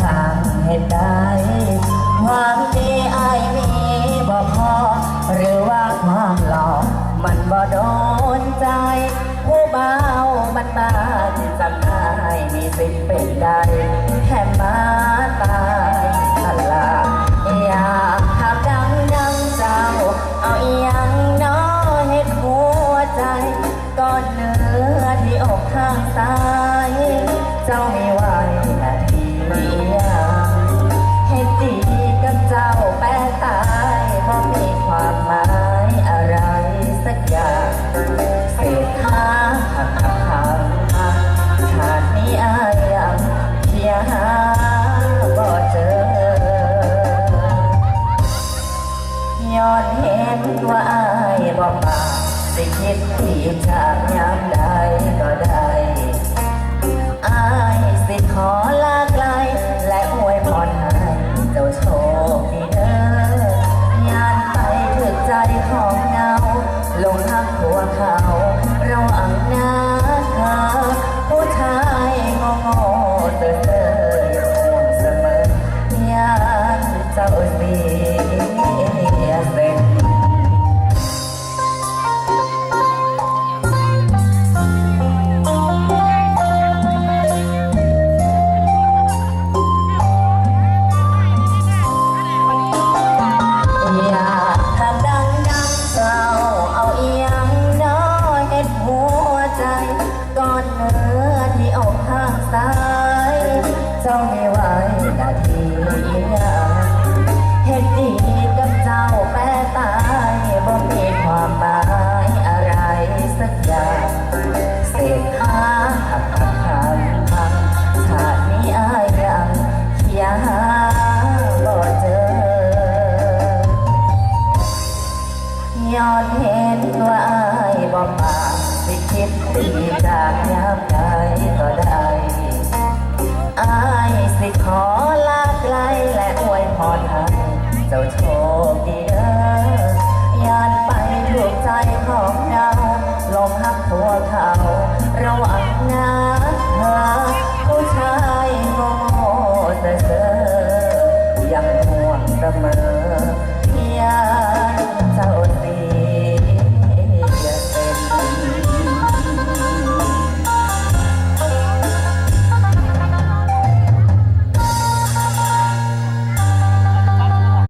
ทางเหตุใดความดีอายมีบ่พอ หรือว่าความหลอกมันบ่โดนใจ ผู้เบามันมาที่จำได้มีสิ่งเป็นใดแค่มาตายทลาอยากทำดังดังเจ้า เอาอย่างน้อยเห็ดหัวใจก้อนเนื้อที่อกข้างซ้าย เจ้าไม่ว่า ย้อนเห็นว่าอายบ่ปากสิคิดที่จากยา เจ้าไม่ไหวนาทียังเห็ดดีกับเจ้าแปรตายบ่มีความหมายอะไรสักอย่างเศษหาหักหักหักหักชาตินี้อายยังเขียหาบ่เจอยอนเห็นว่าอายบ่มาสิคิดตีจากยามใดก็ได้ายสิขอลาไกลและอวยพรให้เจ้าโชคดีเอ้ยานไปถูกใจของเราลมงหักตัวเขาระวังนะหาผู้ชายโง่เสอยังห่วงเสมอ